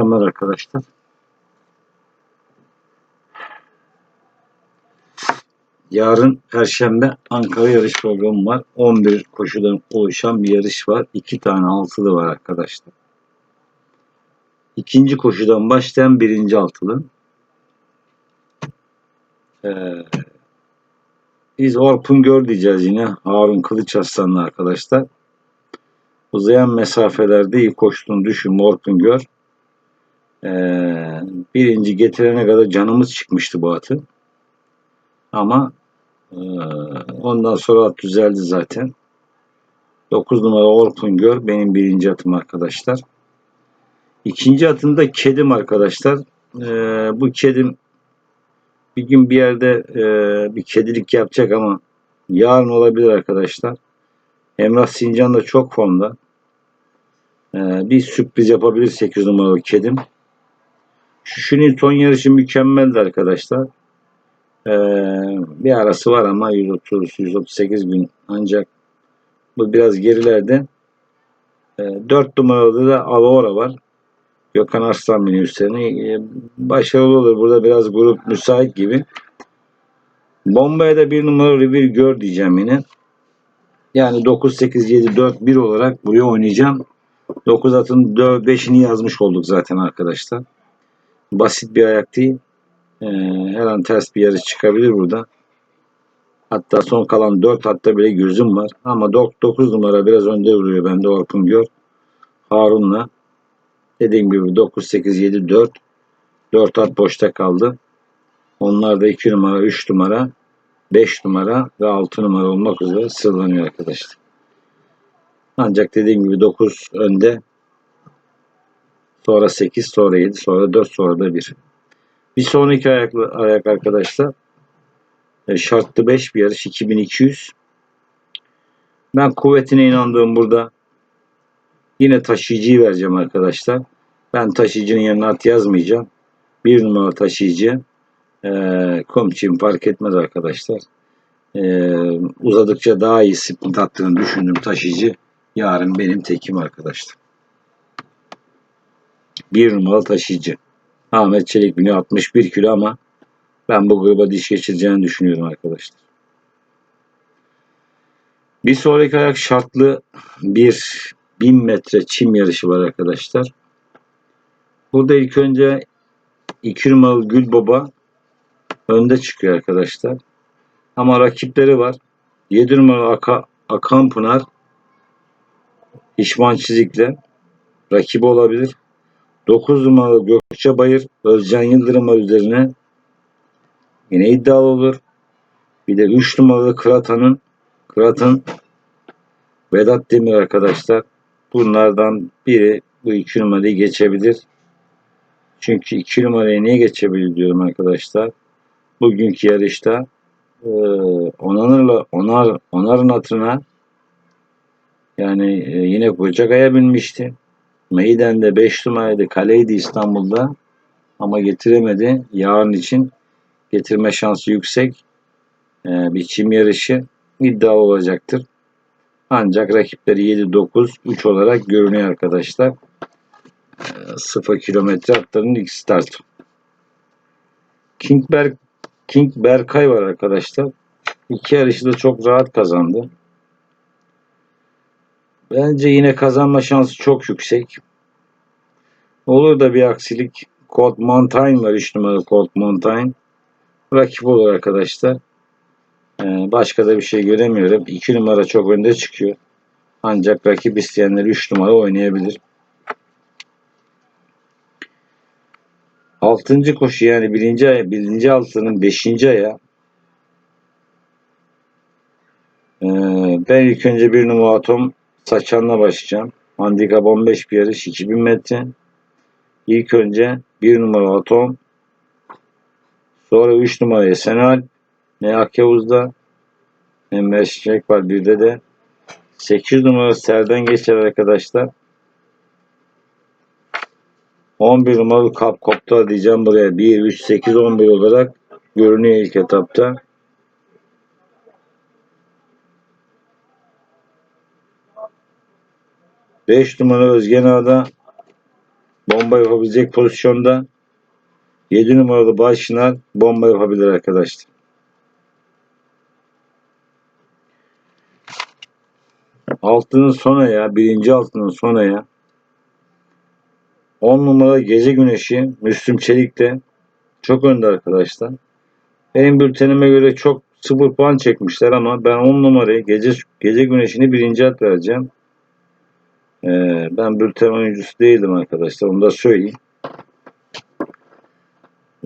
akşamlar arkadaşlar. Yarın Perşembe Ankara yarış programı var. 11 koşudan oluşan bir yarış var. 2 tane altılı var arkadaşlar. İkinci koşudan başlayan birinci altılı. Ee, biz Orpun Gör diyeceğiz yine. Harun Kılıç Aslanlı arkadaşlar. Uzayan mesafelerde iyi koştuğunu düşün Orpun Gör. Ee, birinci getirene kadar canımız çıkmıştı bu atı. Ama ee, ondan sonra at düzeldi zaten. 9 numara Orkun Gör benim birinci atım arkadaşlar. İkinci atım da kedim arkadaşlar. Ee, bu kedim bir gün bir yerde e, bir kedilik yapacak ama yarın olabilir arkadaşlar. Emrah Sincan da çok formda. Ee, bir sürpriz yapabilir 8 numaralı kedim. Şu Newton yarışı mükemmeldi arkadaşlar. Ee, bir arası var ama 130-138 gün ancak bu biraz gerilerde. Ee, 4 numaralı da Aurora var. Gökhan Arslan biniyor üstlerine. Ee, başarılı olur. Burada biraz grup müsait gibi. Bombaya da bir numaralı bir gör diyeceğim yine. Yani 9, 8, 7, 4, 1 olarak buraya oynayacağım. 9 atın 5'ini yazmış olduk zaten arkadaşlar. Basit bir ayak değil. Ee, her an ters bir yarış çıkabilir burada. Hatta son kalan 4 hatta bile gözüm var. Ama 9 numara biraz önde vuruyor bende Orkun Gör. Harun'la. Dediğim gibi 9, 8, 7, 4. 4 at boşta kaldı. Onlar da 2 numara, 3 numara, 5 numara ve 6 numara olmak üzere sıralanıyor arkadaşlar. Ancak dediğim gibi 9 önde. Sonra 8, sonra 7, sonra 4, sonra da 1. Bir sonraki ayak, ayak arkadaşlar e, şartlı 5 bir yarış 2200. Ben kuvvetine inandığım burada yine taşıyıcıyı vereceğim arkadaşlar. Ben taşıyıcının yanına at yazmayacağım. Bir numara taşıyıcı e, komçim fark etmez arkadaşlar. E, uzadıkça daha iyi sprint attığını düşündüm taşıyıcı. Yarın benim tekim arkadaşlar. Bir numaralı taşıyıcı. Ahmet Çelik biniyor 61 kilo ama ben bu gruba diş geçireceğini düşünüyorum arkadaşlar. Bir sonraki ayak şartlı bir 1000 metre çim yarışı var arkadaşlar. Burada ilk önce 2 numaralı Gül Baba önde çıkıyor arkadaşlar. Ama rakipleri var. 7 numaralı Aka, Akan Pınar İşman Çizik'le rakibi olabilir. 9 numaralı Gökçe Bayır Özcan Yıldırım'a üzerine yine iddialı olur. Bir de 3 numaralı Kıratan'ın Kırat'ın Vedat Demir arkadaşlar. Bunlardan biri bu 2 numarayı geçebilir. Çünkü 2 numarayı niye geçebilir diyorum arkadaşlar. Bugünkü yarışta e, onarla onar onarın hatırına yani e, yine Kocakaya binmişti. Meyden'de 5 numaraydı. Kaleydi İstanbul'da. Ama getiremedi. Yarın için getirme şansı yüksek. Ee, bir çim yarışı iddialı olacaktır. Ancak rakipleri 7-9 3 olarak görünüyor arkadaşlar. Ee, 0 kilometre atlarının ilk start. King, Ber King Berkay var arkadaşlar. İki yarışı da çok rahat kazandı. Bence yine kazanma şansı çok yüksek. Olur da bir aksilik. Colt Mountain var 3 numaralı Colt Mountain. Rakip olur arkadaşlar. Ee, başka da bir şey göremiyorum. 2 numara çok önde çıkıyor. Ancak rakip isteyenler 3 numara oynayabilir. Altıncı koşu yani birinci aya, birinci altının beşinci aya ee, ben ilk önce bir numara atom Saçan'la başlayacağım. Handikap 15 bir yarış 2000 metre. İlk önce 1 numara Atom. Sonra 3 numara Esenal. Ne Akyavuz'da ne Meşrek var bir de de 8 numara Serden geçer arkadaşlar. 11 numaralı Kap Kopta diyeceğim buraya. 1, 3, 8, 11 olarak görünüyor ilk etapta. 5 numara Özgen Ağa'da bomba yapabilecek pozisyonda. 7 numaralı Bayşınar bomba yapabilir arkadaşlar. Altının sona ya. Birinci altının sona ya. 10 numara Gece Güneşi Müslüm Çelik'te çok önde arkadaşlar. Benim bültenime göre çok sıfır puan çekmişler ama ben 10 numarayı Gece, Gece Güneşi'ni birinci at vereceğim. Ee, ben bülten oyuncusu değildim arkadaşlar. Onu da söyleyeyim.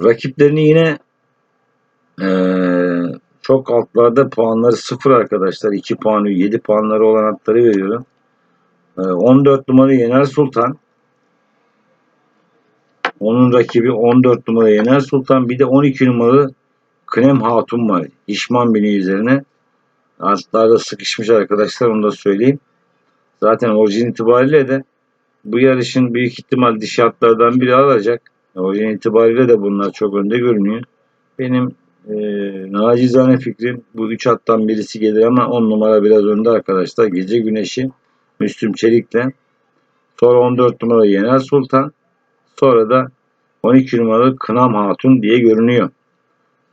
Rakiplerini yine ee, çok altlarda puanları sıfır arkadaşlar. 2 puanı 7 puanları olan atları veriyorum. Ee, 14 numara Yener Sultan. Onun rakibi 14 numara Yener Sultan. Bir de 12 numaralı Krem Hatun var. İşman bini üzerine. Atlarda sıkışmış arkadaşlar onu da söyleyeyim. Zaten orijin itibariyle de bu yarışın büyük ihtimal dişi atlardan biri alacak. Orijin itibariyle de bunlar çok önde görünüyor. Benim e, nacizane fikrim bu üç attan birisi gelir ama 10 numara biraz önde arkadaşlar. Gece Güneşi Müslüm Çelik'le. Sonra 14 numara Yener Sultan. Sonra da 12 numaralı Kınam Hatun diye görünüyor.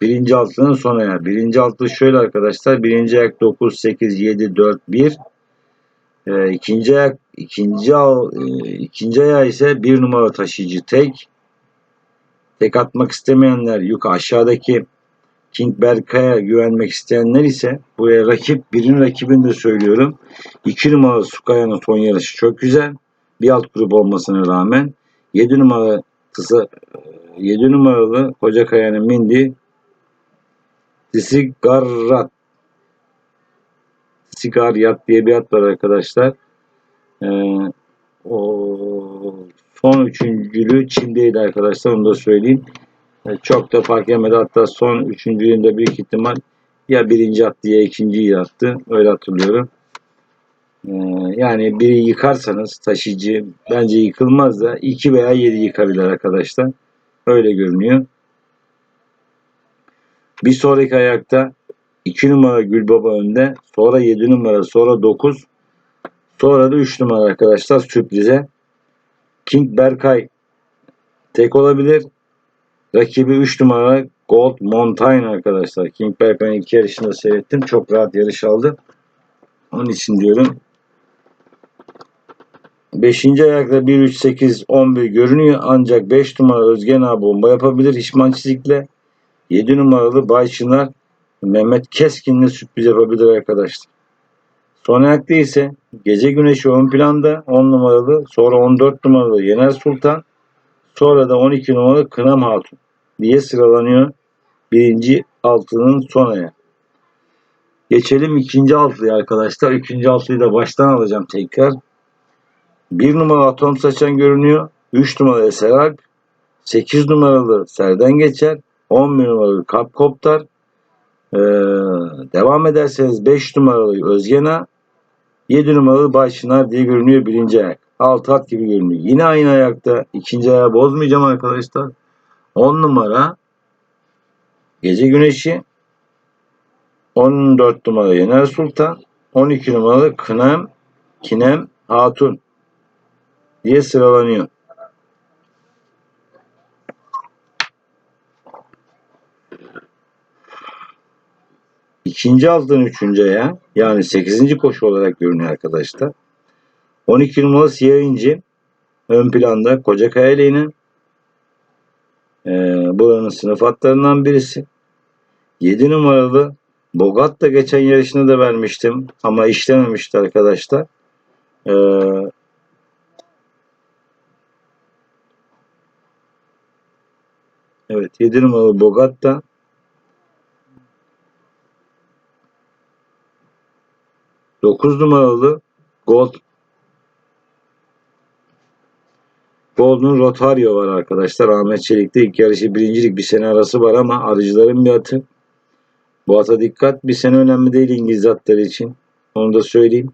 Birinci altının sona ya. Birinci altı şöyle arkadaşlar. Birinci ayak 9, 8, 7, 4, 1. E, ikinci ayak ikinci, al, e, ikinci ayağı ise bir numara taşıyıcı tek. Tek atmak istemeyenler yük aşağıdaki King Berkay'a güvenmek isteyenler ise buraya rakip birin rakibini de söylüyorum. 2 numaralı Sukaya'nın son yarışı çok güzel. Bir alt grup olmasına rağmen 7 numaralı kısa 7 numaralı Kocakaya'nın Mindi Sigarat Sigaryat diye bir at var arkadaşlar. Ee, o son üçüncülü Çin'deydi arkadaşlar onu da söyleyeyim. Ee, çok da fark yemedi. Hatta son üçüncülüğünde büyük ihtimal ya birinci attı ya ikinciyi attı. Öyle hatırlıyorum. Ee, yani biri yıkarsanız taşıyıcı bence yıkılmaz da 2 veya 7 yıkabilir arkadaşlar. Öyle görünüyor. Bir sonraki ayakta 2 numara Gülbaba önde. Sonra 7 numara. Sonra 9. Sonra da 3 numara arkadaşlar sürprize. King Berkay tek olabilir. Rakibi 3 numara Gold Mountain arkadaşlar. King Berkay'ın iki yarışında seyrettim. Çok rahat yarış aldı. Onun için diyorum. 5. ayakta 1, 3, 8, 11 görünüyor. Ancak 5 numara Özgen abi bomba yapabilir. Hişman çizikle. 7 numaralı Bay Çınar Mehmet Keskin'le sürpriz yapabilir arkadaşlar. Son ayakta ise Gece Güneşi ön planda 10 numaralı sonra 14 numaralı Yener Sultan sonra da 12 numaralı Kınam Hatun diye sıralanıyor. Birinci altının son ayağı. Geçelim ikinci altlıya arkadaşlar. İkinci altlıyı da baştan alacağım tekrar. 1 numaralı Atom Saçan görünüyor. 3 numaralı Eser Alp. 8 numaralı Serden Geçer. 11 numaralı Kap Koptar. Ee, devam ederseniz 5 numaralı Özgena. 7 numaralı Bayşınar diye görünüyor birinci ayak. 6 at gibi görünüyor. Yine aynı ayakta. ikinci ayağı bozmayacağım arkadaşlar. 10 numara Gece Güneşi. 14 numara Yener Sultan. 12 numaralı Kınem Kinem Hatun diye sıralanıyor. İkinci altın üçüncü ayağı yani sekizinci koşu olarak görünüyor arkadaşlar. 12 numaralı siyah inci ön planda Kocakaya Ley'nin e, buranın sınıf atlarından birisi. 7 numaralı Bogat da geçen yarışını da vermiştim ama işlememişti arkadaşlar. E, evet 7 numaralı Bogat da Dokuz numaralı Gold Golden Rotario var arkadaşlar. Ahmet Çelik'te ilk yarışı birincilik bir sene arası var ama arıcıların bir atı. Bu ata dikkat. Bir sene önemli değil İngiliz atları için. Onu da söyleyeyim.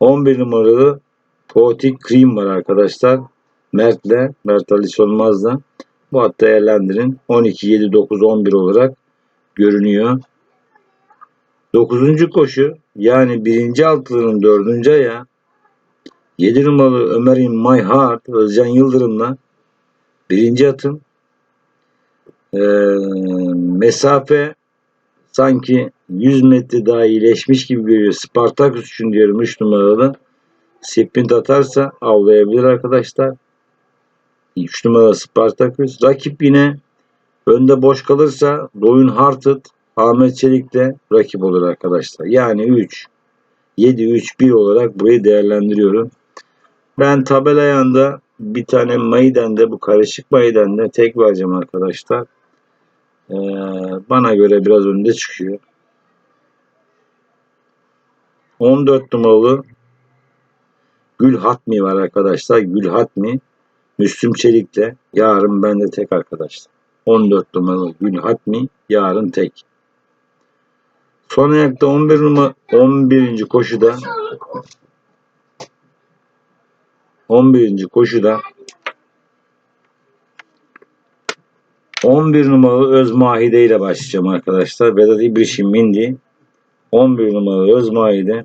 11 numaralı Poetic Cream var arkadaşlar. Mert'le, Mert Ali Solmaz'la. Bu at değerlendirin. 12, 7, 9, 11 olarak görünüyor. 9. koşu yani birinci altılının dördüncü ayağı 7 numaralı Ömer My Heart Özcan Yıldırım'la birinci atım. Ee, mesafe sanki 100 metre daha iyileşmiş gibi görüyor. Spartaküs için diyorum 3 numaralı. Sprint atarsa avlayabilir arkadaşlar. 3 numaralı Spartaküs. Rakip yine önde boş kalırsa Doyun Hartet Ahmet Çelik'le rakip olur arkadaşlar. Yani 3 7-3-1 olarak burayı değerlendiriyorum. Ben tabela yanında bir tane Mayden'de bu karışık Mayden'de tek vereceğim arkadaşlar. Ee, bana göre biraz önde çıkıyor. 14 numaralı Gül Hatmi var arkadaşlar. Gül Hatmi Müslüm Çelik'le yarın bende tek arkadaşlar. 14 numaralı Gül Hatmi yarın tek. Son ayakta 11 numara 11. koşuda 11. koşuda 11 numaralı Özmahide ile başlayacağım arkadaşlar. Vedat İbrişim Mindi 11 numaralı Özmahide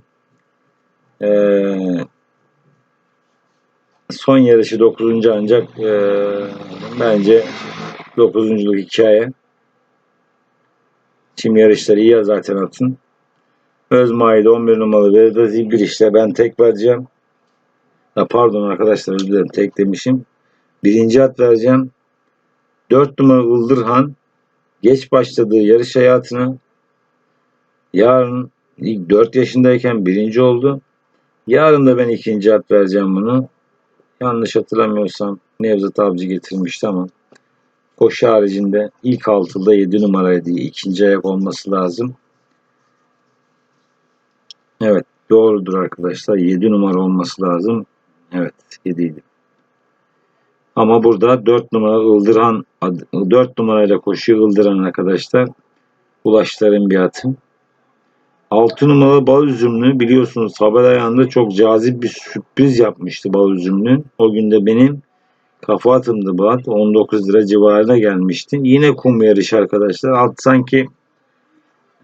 ee, son yarışı 9. ancak ee, bence 9. hikaye. Çim yarışları iyi zaten atın. Özmahide 11 numaralı Vedat İbriş'le ben tek vereceğim. Ha, pardon arkadaşlar özür dilerim tek demişim. Birinci at vereceğim. 4 numara Ildırhan geç başladığı yarış hayatını yarın ilk 4 yaşındayken birinci oldu. Yarın da ben ikinci at vereceğim bunu. Yanlış hatırlamıyorsam Nevzat Avcı getirmişti ama koşu haricinde ilk altıda 7 numaraydı. ikinci ayak olması lazım. Evet doğrudur arkadaşlar. 7 numara olması lazım. Evet 7 idi. Ama burada 4 numara Ildıran 4 numarayla koşuyor Ildıran arkadaşlar. Ulaşların bir atı. 6 numaralı bal üzümlü biliyorsunuz haber ayağında çok cazip bir sürpriz yapmıştı bal üzümlü. O gün de benim kafa atımdı bu at. 19 lira civarına gelmişti. Yine kum yarışı arkadaşlar. Alt sanki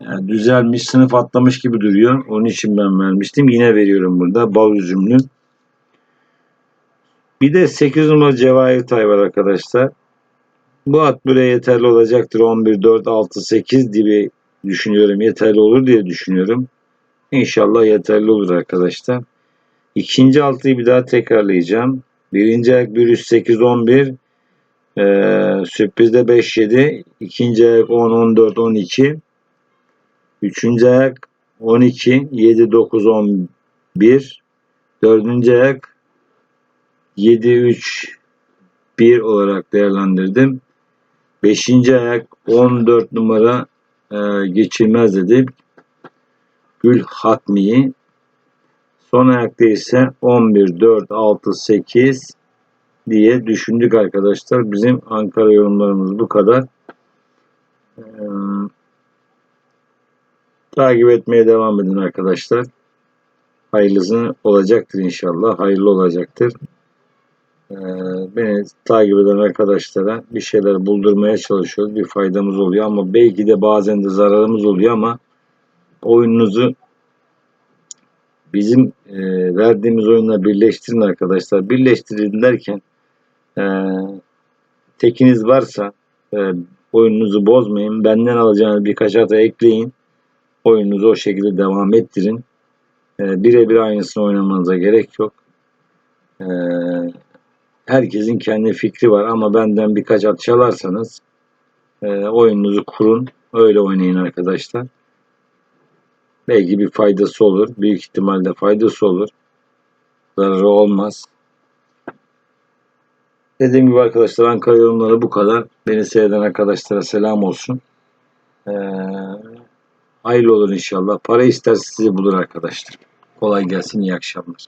yani düzelmiş, sınıf atlamış gibi duruyor. Onun için ben vermiştim. Yine veriyorum burada bal üzümlü. Bir de 8 numara Cevahir Tay var arkadaşlar. Bu at buraya yeterli olacaktır. 11, 4, 6, 8 gibi düşünüyorum. Yeterli olur diye düşünüyorum. İnşallah yeterli olur arkadaşlar. İkinci altıyı bir daha tekrarlayacağım. Birinci ayak 1, 3, 8, 11. Ee, sürprizde 5, 7. İkinci ayak 10, 14, 12. Üçüncü ayak 12, 7, 9, 11. Dördüncü ayak 7, 3, 1 olarak değerlendirdim. Beşinci ayak 14 numara e, geçilmez dedim. Gül Hatmi'yi. Son ayakta ise 11, 4, 6, 8 diye düşündük arkadaşlar. Bizim Ankara yorumlarımız bu kadar. Ee, takip etmeye devam edin arkadaşlar. Hayırlısı olacaktır inşallah. Hayırlı olacaktır. Ee, beni takip eden arkadaşlara bir şeyler buldurmaya çalışıyoruz. Bir faydamız oluyor ama belki de bazen de zararımız oluyor ama oyununuzu bizim e, verdiğimiz oyunla birleştirin arkadaşlar. Birleştirin derken e, tekiniz varsa e, oyununuzu bozmayın. Benden alacağınız birkaç hata ekleyin. Oyununuzu o şekilde devam ettirin. E, Birebir aynısını oynamanıza gerek yok. E, herkesin kendi fikri var ama benden birkaç at çalarsanız e, oyununuzu kurun. Öyle oynayın arkadaşlar. Belki bir faydası olur. Büyük ihtimalle faydası olur. Zararı olmaz. Dediğim gibi arkadaşlar Ankara yorumları bu kadar. Beni seyreden arkadaşlara selam olsun. Ee, hayırlı olur inşallah. Para ister sizi bulur arkadaşlar. Kolay gelsin. iyi akşamlar.